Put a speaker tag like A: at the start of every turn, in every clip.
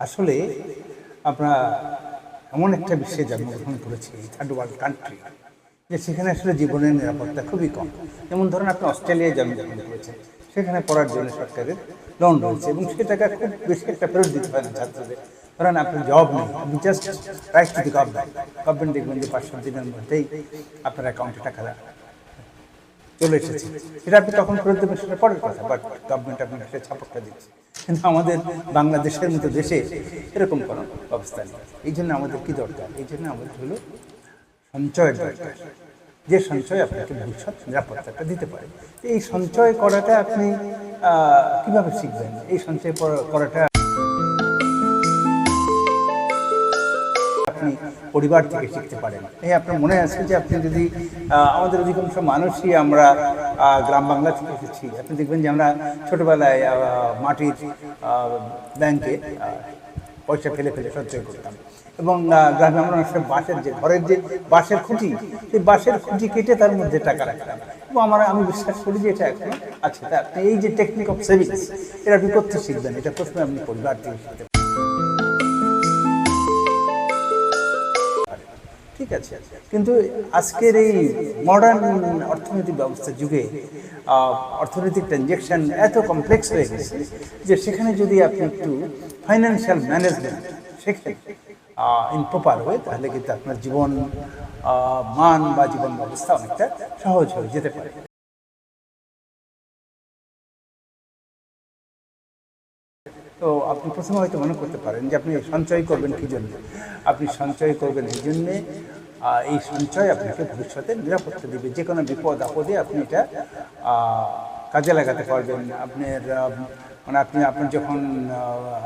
A: আসলে আমরা এমন একটা বিশ্বে জন্মগ্রহণ করেছি থার্ড ওয়ার্ল্ড কান্ট্রি যে সেখানে আসলে জীবনের নিরাপত্তা খুবই কম। যেমন ধরুন আপনি অস্ট্রেলিয়ায় জন্মগ্রহণ করেছেন, সেখানে পড়ার জন্য সরকারের লোন রয়েছে এবং সে টাকা খুব বেশি একটা ফেরত দিতে হয় না ছাত্রদের। ধরেন আপনার জব নেই, আপনি just right to the government government দেখবেন যে পাঁচ সাত দিনের মধ্যেই আপনার অ্যাকাউন্টে টাকা চলে এসেছে। সেটা আপনি তখন ফেরত দেবেন, সেটা পরের কথা বাট গভর্নমেন্ট আপনার কাছে ছাপকটা দিচ্ছে। কিন্তু আমাদের বাংলাদেশের মতো দেশে এরকম কোনো ব্যবস্থা নেই। এই জন্য আমাদের কি দরকার? এই জন্য আমাদের হলো সঞ্চয়ের দরকার। যে সঞ্চয় আপনাকে ভবিষ্যৎ নিরাপত্তাটা দিতে পারে। এই সঞ্চয় করাটা আপনি কীভাবে শিখবেন? এই সঞ্চয় করা- করাটা পরিবার থেকে শিখতে পারেন। এই আপনার মনে আছে যে আপনি যদি আমাদের অধিকাংশ মানুষই আমরা গ্রাম বাংলা থেকে এসেছি। আপনি দেখবেন যে আমরা ছোটোবেলায় মাটির ব্যাংকে পয়সা ফেলে ফেলে সঞ্চয় করতাম। এবং গ্রামে আমরা অনেক বাঁশের যে, ঘরের যে বাঁশের খুঁটি, সেই বাঁশের খুঁটি কেটে তার মধ্যে টাকা রাখতাম। এবং আমার, আমি বিশ্বাস করি যে এটা এখন আছে। তা এই যে টেকনিক অফ সেভিংস এটা আপনি করতে শিখবেন। এটা প্রথমে আপনি পরিবার থেকে শিখতে ঠিক আছে। কিন্তু আজকের এই মডার্ন অর্থনৈতিক ব্যবস্থার যুগে অর্থনৈতিক ট্রানজ্যাকশন এত কমপ্লেক্স হয়ে গেছে যে সেখানে যদি আপনি একটু ফাইন্যান্সিয়াল ম্যানেজমেন্ট শেখেন ইন প্রপার তাহলে কিন্তু আপনার জীবন মান বা জীবন ব্যবস্থা অনেকটা সহজ হয়ে যেতে পারে। তো আপনি প্রথমে হয়তো মনে করতে পারেন যে আপনি সঞ্চয় করবেন কি জন্য? আপনি সঞ্চয় করবেন এই জন্যে এই সঞ্চয় আপনাকে ভবিষ্যতে নিরাপত্তা দেবে। যে কোনো বিপদ, আপদে আপনি এটা কাজে লাগাতে পারবেন। আপনার মানে আপনি আপনার যখন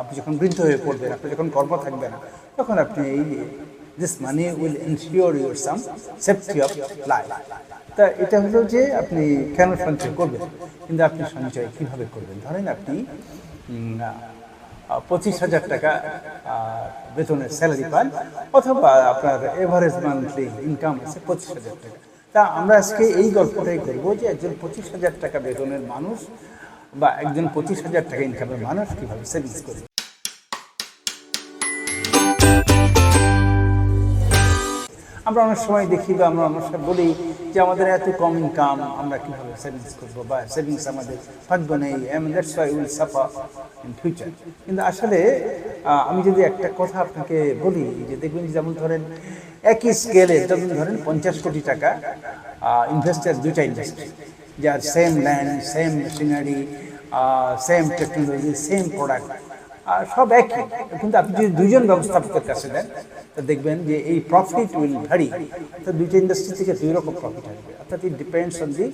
A: আপনি যখন বৃদ্ধ হয়ে পড়বেন, আপনি যখন কর্ম থাকবে না তখন আপনি এই this money will ensure your some safety of life তা এটা হলো যে আপনি কেন সঞ্চয় করবেন? কিন্তু আপনি সঞ্চয় কীভাবে করবেন? ধরেন আপনি পঁচিশ হাজার টাকা বেতনের স্যালারি পান, অথবা আপনার এভারেজ মান্থলি ইনকাম আছে পঁচিশ হাজার টাকা। তা আমরা আজকে এই গল্পটাই করব যে একজন পঁচিশ হাজার টাকা বেতনের মানুষ বা একজন পঁচিশ হাজার টাকা ইনকামের মানুষ কীভাবে সেভিংস করবে আমরা অনেক সময় দেখি বা আমরা অনেক সময় বলি যে আমাদের এত কম ইনকাম আমরা কীভাবে সেভিংস করব বা সেভিংস আমাদের ভাগ্য নেই that's why will suffer in future কিন্তু আসলে আমি যদি একটা কথা আপনাকে বলি, যে দেখবেন যেমন ধরেন, একই স্কেলে যেমন ধরেন পঞ্চাশ কোটি টাকা ইনভেস্টার দুইটা ইন্ডাস্ট্রি যার same land same machinery same technology same product সব একই। কিন্তু আপনি যদি দুজন ব্যবস্থাপকের কাছে দেন তো দেখবেন যে এই প্রফিট উইল ভ্যারি তো দুইটা ইন্ডাস্ট্রি থেকে দুই রকম প্রফিট হবে অর্থাৎ it depends on the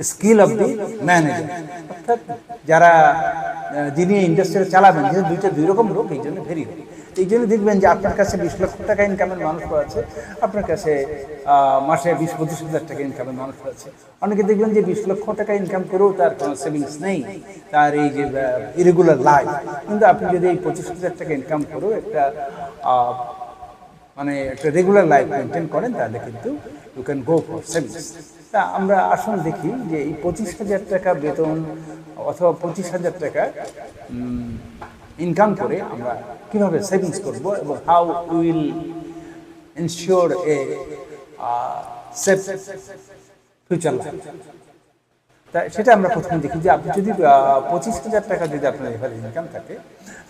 A: skill of the manager অর্থাৎ যারা যিনি ইন্ডাস্ট্রি চালাবেন যে দুইটা দুই রকম লোক, এই জন্য ভেরি এই জন্য দেখবেন যে আপনার কাছে বিশ লক্ষ টাকা ইনকামের মানুষ আছে আপনার কাছে মাসে বিশ, পঁচিশ হাজার টাকা ইনকামের মানুষ আছে অনেকে দেখবেন যে বিশ লক্ষ টাকা ইনকাম করেও তার কোনো সেভিংস নেই, তার এই যে ইরেগুলার লাইফ কিন্তু আপনি যদি এই পঁচিশ হাজার টাকা ইনকাম করেও একটা মানে একটা রেগুলার লাইফ মেনটেন করেন, তাহলে কিন্তু you can go for savings তা আমরা আসুন দেখি যে এই পঁচিশ হাজার টাকা বেতন অথবা পঁচিশ হাজার টাকা ইনকাম করে আমরা কীভাবে সেভিংস করব এবং how will ensure a safe future life তা সেটা আমরা প্রথমে দেখি যে আপনি যদি পঁচিশ হাজার টাকা যদি আপনার এভারেজ ইনকাম থাকে,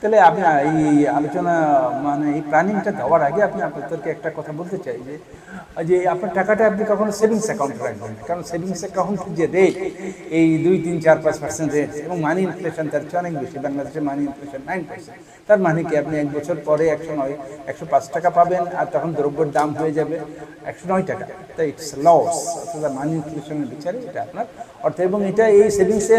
A: তাহলে আপনি এই আলোচনা মানে এই প্ল্যানিংটা দেওয়ার আগে আপনি আপনাদেরকে একটা কথা বলতে চাই যে যে আপনার টাকাটা আপনি কখনো সেভিংস অ্যাকাউন্টে রাখবেন। কারণ সেভিংস অ্যাকাউন্টের যে রেট এই দুই, তিন, চার, পাঁচ পার্সেন্ট রেট এবং মানি ইনফ্লেশন তার চেয়ে অনেক বেশি। বাংলাদেশে মানি ইনফ্লেশন নাইন পার্সেন্ট তার মানে কি, আপনি এক বছর পরে একশো নয়, একশো পাঁচ টাকা পাবেন আর তখন দ্রব্যের দাম হয়ে যাবে একশো নয় টাকা। তাই ইটস লস অর্থাৎ মানি ইনফ্লেশনের বিচারে এটা আপনার অর্থ এবং এটা এই সেভিংসে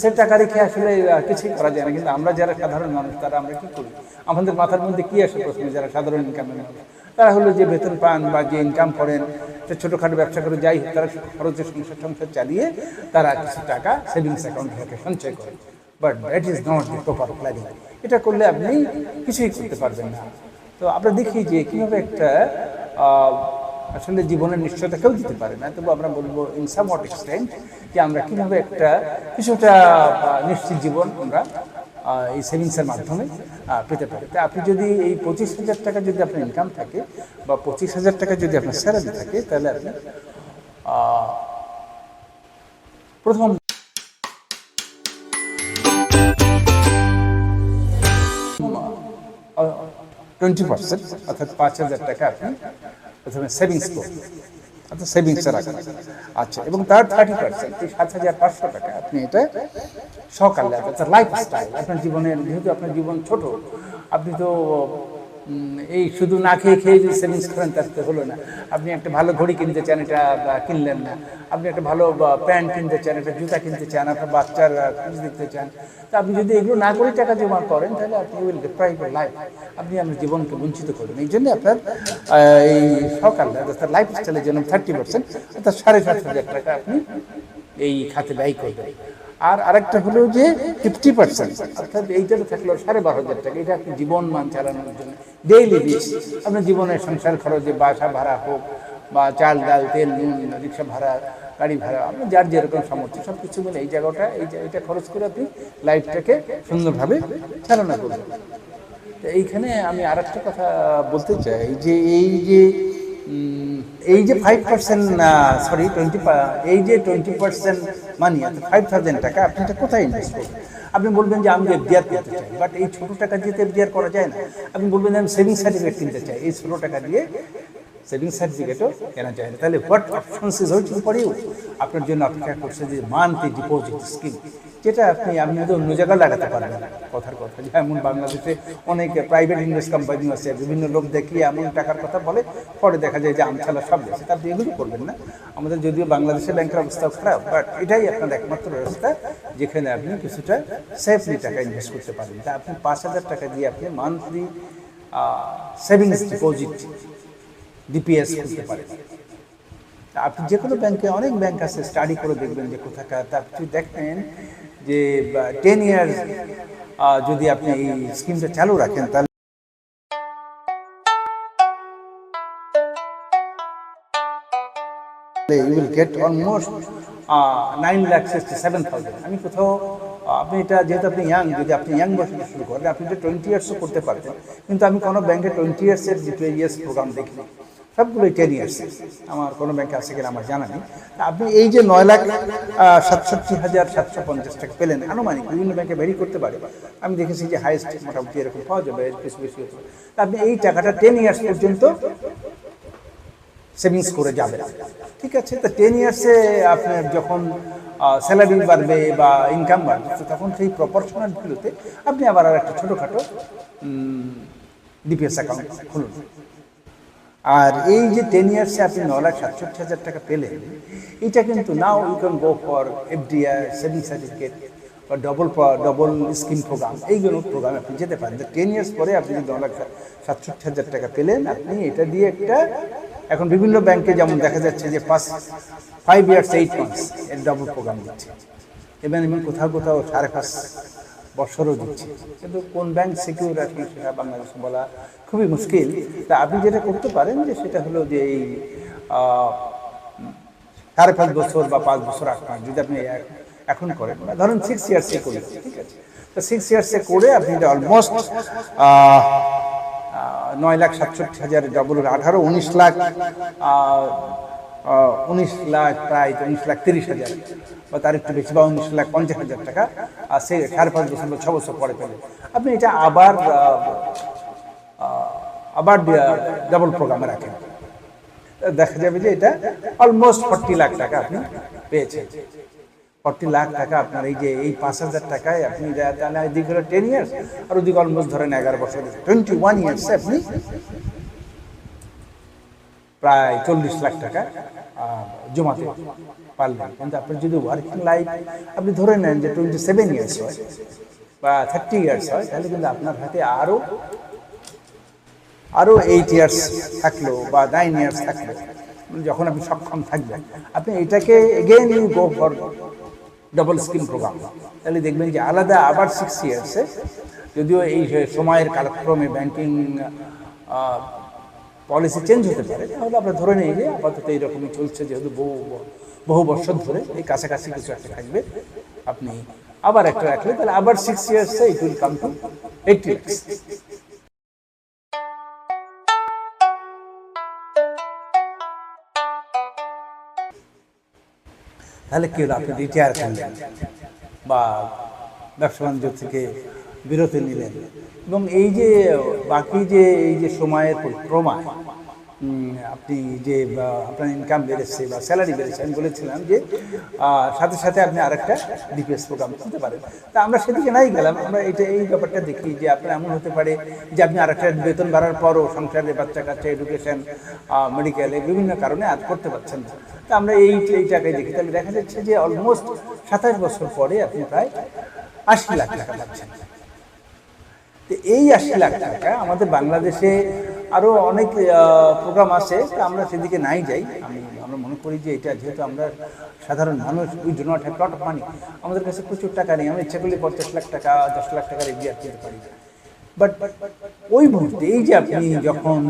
A: সে টাকা রেখে আসলে কিছুই করা যায় না। কিন্তু আমরা যারা সাধারণ মানুষ, তারা আমরা কী করি? আমাদের মাথার মধ্যে কী আসে প্রশ্নে যারা সাধারণ ইনকামের মানুষ, তারা হলো যে বেতন পান বা যে ইনকাম করেন ছোটোখাটো ব্যবসা করে যাই হোক, তারা খরচের সংসার সংসার চালিয়ে তারা কিছু টাকা সেভিংস অ্যাকাউন্ট থেকে সঞ্চয় করে। But that is not the proper planning এটা করলে আপনি কিছুই করতে পারবেন না। তো আমরা দেখি যে কীভাবে একটা আসলে জীবনের নিশ্চয়তা কেউ দিতে পারে না। তবু আমরা বলব ইন সাম ওয়াট এক্সটেন্ট যে আমরা কীভাবে একটা কিছুটা নিশ্চিত জীবন আমরা এই সেভিংসের মাধ্যমে পেতে পারি। তা আপনি যদি এই পঁচিশ হাজার টাকা যদি আপনার ইনকাম থাকে বা পঁচিশ হাজার টাকা যদি আপনার স্যালারি থাকে, তাহলে আপনি প্রথম টোয়েন্টি পার্সেন্ট অর্থাৎ পাঁচ হাজার টাকা আপনি প্রথমে সেভিংস করবেন আচ্ছা সেভিংসে রাখবেন আচ্ছা এবং তার থার্টি পার্সেন্ট এই সাত হাজার পাঁচশো টাকা আপনি এটা সকালে আচ্ছা লাইফ স্টাইল আপনার জীবনের, যেহেতু আপনার জীবন ছোট, আপনি তো এই শুধু না খেয়ে খেয়ে যদি সেভিংস করেন তার তো হলো না। আপনি একটা ভালো ঘড়ি কিনতে চান, এটা কিনলেন না। আপনি একটা ভালো প্যান্ট কিনতে চান, একটা জুতা কিনতে চান, আপনার বাচ্চার খুঁজ দিতে চান। তা আপনি যদি এগুলো না করে টাকা জমা করেন, তাহলে আপনি উইল ডিপ্রাইভ লাইফ আপনি আপনার জীবনকে বঞ্চিত করবেন এই জন্য আপনার এই সকালে অর্থাৎ লাইফ স্টাইলের জন্য থার্টি পার্সেন্ট অর্থাৎ সাড়ে সাত হাজার টাকা আপনি এই খাতে ব্যয় করবেন। আর আরেকটা হলো যে ফিফটি পার্সেন্ট অর্থাৎ এইটাতে থাকল সাড়ে বারো হাজার টাকা। এটা আপনি জীবন মান চালানোর জন্য ডেইলি বেস আপনার জীবনের সংসার খরচে বাসা ভাড়া হোক বা চাল ডাল, তেল, নুন, রিক্সা ভাড়া, গাড়ি ভাড়া আপনার যার যেরকম সামর্থ্য সব কিছু মিলে এই জায়গাটা, এই এটা খরচ করে আপনি লাইফটাকে সুন্দরভাবে চালনা করবেন। তো এইখানে আমি আর একটা কথা বলতে চাই যে এই যে এই যে ফাইভ পার্সেন্ট সরি টোয়েন্টি এই যে টোয়েন্টি পার্সেন্ট মানি অর্থাৎ ফাইভ থাউজেন্ড টাকা, আপনি এটা কোথায় ইনভেস্ট করবেন? আপনি বলবেন যে আমি এফডিআর করতে চাই বাট এই ছোটো টাকা দিয়ে তো এফডিআর করা যায় না। আপনি বলবেন আমি সেভিং সার্টিফিকেট কিনতে চাই, এই ষোলো টাকা দিয়ে সেভিং সার্টিফিকেটও কেনা যায় না। তাহলে what options is waiting for you আপনার জন্য অপেক্ষা করছে যে মান্থলি ডিপোজিট স্কিম যেটা আপনি আপনি হয়তো অন্য জায়গায় লাগাতে পারবেন। কথার কথা, যেমন বাংলাদেশে অনেক প্রাইভেট ইনভেস্ট কোম্পানি আছে, বিভিন্ন লোক দেখিয়ে এমন টাকার কথা বলে, পরে দেখা যায় যে আমছালা সব গেছে তা আপনি এগুলো করবেন না। আমাদের যদিও বাংলাদেশের ব্যাংকের অবস্থা খারাপ বাট এটাই আপনার একমাত্র ব্যবস্থা যেখানে আপনি কিছুটা সেফলি টাকা ইনভেস্ট করতে পারেন তা আপনি পাঁচ হাজার টাকা দিয়ে আপনি মান্থলি সেভিংস ডিপোজিট ডিপিএস করতে পারেন। আপনি যে কোনো ব্যাংকে অনেক ব্যাংক আছে স্টাডি করে দেখবেন যে কোথাকার। তা আপনি দেখবেন যে টেন ইয়ার্স যদি আপনি এই স্কিমটা চালু রাখেন, তাহলে you will get almost nine lakh sixty seven thousand আমি কোথাও, আপনি এটা, যেহেতু আপনি ইয়াং যদি আপনি ইয়াং বয়সে শুরু করেন, আপনি এটা টোয়েন্টি ইয়ার্সও করতে পারতেন। কিন্তু আমি কোনো ব্যাংকে টোয়েন্টি ইয়ার্সের যে ইয়ার্স প্রোগ্রাম দেখিনি সবগুলোই টেন ইয়ার্স আমার কোনো ব্যাংকে আছে কিনা আমার জানা নেই। আপনি এই যে নয় লাখ সাতষট্টি হাজার সাতশো পঞ্চাশ টাকা পেলেন, আনুমানিক বিভিন্ন ব্যাংকে ভেরি করতে পারে। আমি দেখেছি যে হাইয়েস্ট মোটামুটি এরকম পাওয়া যাবে বেশি বেশি আপনি এই টাকাটা টেন ইয়ার্স পর্যন্ত সেভিংস করে যাবেন। ঠিক আছে, তো টেন ইয়ার্সে আপনার যখন স্যালারি বাড়বে বা ইনকাম বাড়বে, তো তখন সেই প্রপোর্শনাল ভ্যালুতে আপনি আবার আর একটা ছোটোখাটো ডিপিএস অ্যাকাউন্ট খুলুন। আর এই যে টেন ইয়ার্সে আপনি ন লাখ সাতষট্টি হাজার টাকা পেলেন, এটা কিন্তু now you can go for FDI saving certificate বা ডবল ডবল স্কিম প্রোগ্রাম এইগুলো প্রোগ্রাম আপনি যেতে পারেন। টেন ইয়ার্স পরে আপনি যদি ন লাখ সাতষট্টি হাজার টাকা পেলেন, আপনি এটা দিয়ে একটা, এখন বিভিন্ন ব্যাংকে যেমন দেখা যাচ্ছে যে পাঁচ ফাইভ ইয়ার্স এইট মান্থস এর ডবল প্রোগ্রাম দিচ্ছে। এবং এবং কোথাও কোথাও সাড়ে পাঁচ বছরও দিচ্ছে। কিন্তু কোন ব্যাংক সিকিউর আসলে সেটা বাংলাদেশে বলা খুবই মুশকিল। তা আপনি যেটা করতে পারেন যে সেটা হলো যে এই সাড়ে পাঁচ বছর বা পাঁচ বছর আট মাস যদি আপনি এখন করেন বা ধরুন সিক্স ইয়ার্সে করেন ঠিক আছে? তো সিক্স ইয়ার্সে করে আপনি অলমোস্ট নয় লাখ সাতষট্টি হাজার ডবল আঠারো, উনিশ লাখ উনিশ লাখ, প্রায় উনিশ লাখ তিরিশ হাজার, বা তার একটু বেশি, বা উনিশ লাখ পঞ্চাশ হাজার টাকা, আর সে সাড়ে পাঁচ বছর বা ছ বছর পরে পেলে। আপনি এটা আবার আবার ডাবল প্রোগ্রামে রাখেন। দেখা যাবে যে এটা অলমোস্ট ফর্টি লাখ টাকা আপনি পেয়েছেন। ফর্টি লাখ টাকা আপনার এই যে, এই পাঁচ হাজার টাকায় আপনি টেন ইয়ার্স আর ওদিকে অলমোস্ট ধরেন এগারো বছর। টোয়েন্টি ওয়ান ইয়ার্সে আপনি প্রায় চল্লিশ লাখ টাকা জমাতে পারলেন। কিন্তু আপনার যদি ওয়ার্কিং লাইফ আপনি ধরে নেন যে টোয়েন্টি সেভেন ইয়ার্স হয় বা থার্টি ইয়ার্স হয়, তাহলে কিন্তু আপনার হাতে আরও আরও এইট ইয়ার্স থাকল বা নাইন ইয়ার্স থাকল। যখন আপনি সক্ষম থাকবেন, আপনি এটাকে again you go for double scheme program তাহলে দেখবেন যে আলাদা আবার সিক্স ইয়ার্সে যদিও এই সময়ের কালক্রমে ব্যাংকিং পলিসি চেঞ্জ হতে পারে, তাহলে আমরা ধরে নিই যে আপাতত এইরকমই চলছে, যেহেতু বহু বহু বছর ধরে এই কাছাকাছি কিছু একটা থাকবে। আপনি আবার একটা রাখলে, তাহলে আবার six ইয়ার্সে it will come to eighty তাহলে কি হলো? আপনি রিটায়ার করলেন। বা ব্যবসা বাণিজ্য থেকে বিরতি নিলেন। এবং এই যে বাকি যে এই যে সময়ের উম, আপনি যে আপনার ইনকাম বেড়েছে বা স্যালারি বেড়েছে আমি বলেছিলাম যে সাথে সাথে আপনি আরেকটা ডিপিএস প্রোগ্রাম করতে পারেন। তা আমরা সেদিকে নাই গেলাম আমরা এটা এই ব্যাপারটা দেখি যে আপনার এমন হতে পারে যে আপনি আরেকটা বেতন বাড়ার পরও সংসারে বাচ্চা কাচ্চা এডুকেশন মেডিকেলে বিভিন্ন কারণে আর করতে পারছেন না। তা আমরা এই এই টাকায় দেখি। তাহলে দেখা যাচ্ছে যে অলমোস্ট সাতাশ বছর পরে আপনি প্রায় আশি লাখ টাকা পাচ্ছেন। তো এই আশি লাখ টাকা আমাদের বাংলাদেশে আরও অনেক প্রোগ্রাম আছে আমরা সেদিকে নাই যাই। আমি, আমরা মনে করি যে এটা যেহেতু আমরা সাধারণ মানুষ we do not have lot of money আমাদের কাছে প্রচুর টাকা নেই। আমরা ইচ্ছা করলে পঞ্চাশ লাখ টাকা, দশ লাখ টাকার এগিয়ে কিনতে পারি। বাট ওই মুহূর্তে এই যে আপনি যখন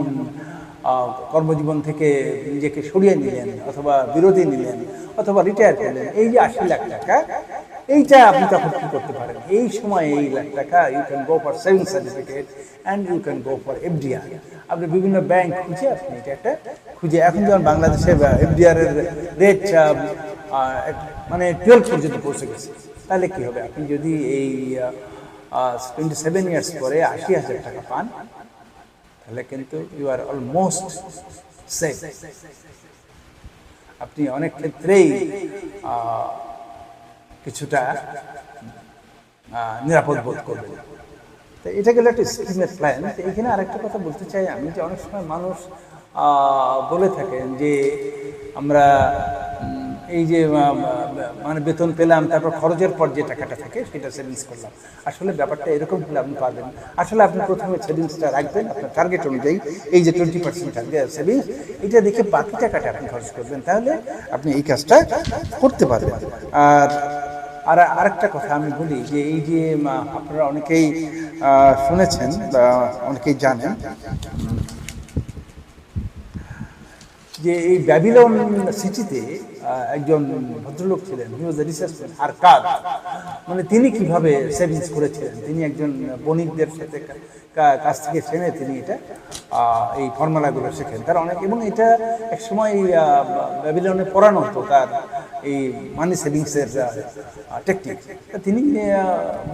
A: কর্মজীবন থেকে নিজেকে সরিয়ে নিলেন, অথবা বিরতি নিলেন, অথবা রিটায়ার করলেন, এই যে আশি লাখ টাকা এইটা আপনি তখন কি করতে পারেন? এই সময় এই লাখ টাকা you can go for saving certificate and you can go for FDR আপনি বিভিন্ন ব্যাংক খুঁজে আপনি এটা একটা খুঁজে। এখন যেমন বাংলাদেশে এফডিআর এর রেট মানে টুয়েলভ পর্যন্ত পৌঁছে গেছে। তাহলে কী হবে? আপনি যদি এই টোয়েন্টি সেভেন ইয়ার্স পরে আশি হাজার টাকা পান, তাহলে কিন্তু ইউ আর অলমোস্ট সেফ আপনি অনেক ক্ষেত্রেই কিছুটা নিরাপদ বোধ করবেন। তো এটা গেলে একটা স্কিমের প্ল্যান তো এখানে আরেকটা কথা বলতে চাই আমি, যে অনেক সময় মানুষ বলে থাকেন যে আমরা এই যে মানে বেতন পেলাম, তারপর খরচের পর যে টাকাটা থাকে সেটা সেভিংস করলাম। আসলে ব্যাপারটা এরকম হলে আপনি পারবেন। আসলে আপনি প্রথমে সেভিংসটা রাখবেন আপনার টার্গেট অনুযায়ী, এই যে টোয়েন্টি পার্সেন্ট সেভিংস এটা দেখে বাকি টাকাটা আপনি খরচ করবেন। তাহলে আপনি এই কাজটা করতে পারবেন। আর আর আরেকটা কথা আমি বলি যে এই যে আপনারা অনেকেই শুনেছেন বা অনেকেই জানেন, যে এই ব্যাবিলন সিটিতে একজন ভদ্রলোক ছিলেন হি ওয়াজ রিসার্চ আর কাজ মানে তিনি কীভাবে সেভিংস করেছিলেন? তিনি একজন বণিকদের সাথে কাছ থেকে শুনে তিনি এটা এই ফর্মুলাগুলো শেখেন। তার অনেক, এবং এটা এক সময় ব্যাবিলনে পড়ানো হতো তার এই মানি সেভিংসের টেকনিক তিনি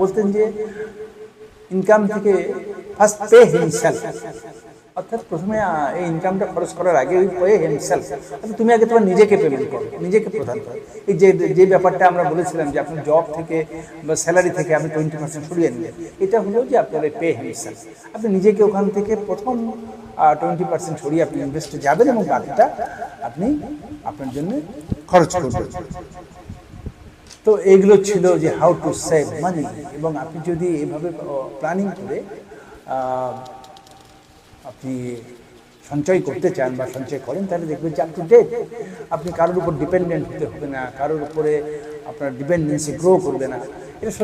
A: বলতেন যে ইনকাম থেকে ফার্স্ট পে হিমসেলফ অর্থাৎ প্রথমে এই ইনকামটা খরচ করার আগে ওই পে হিমসেলফ তুমি আগে তোমার নিজেকে পেমেন্ট করো, নিজেকে প্রদান করো। এই যে যে ব্যাপারটা আমরা বলেছিলাম যে আপনি জব থেকে বা স্যালারি থেকে আপনি টোয়েন্টি পার্সেন্ট সরিয়ে নিলেন, এটা হলো যে আপনার পে হিমসেলফ আপনি নিজেকে ওখান থেকে প্রথম টোয়েন্টি পার্সেন্ট সরিয়ে আপনি ইনভেস্টে যাবেন এবং বাকিটা আপনি আপনার জন্য খরচ করবেন। তো এইগুলো ছিল যে হাউ টু সেভ মানি এবং আপনি যদি এভাবে প্ল্যানিং করে আপনি সঞ্চয় করতে চান বা সঞ্চয় করেন তাহলে দেখবেন যে আপ টু ডেট আপনি কারোর উপর ডিপেন্ডেন্ট হতে হবে না কারোর উপরে আপনার ডিপেন্ডেন্সি গ্রো করবে না।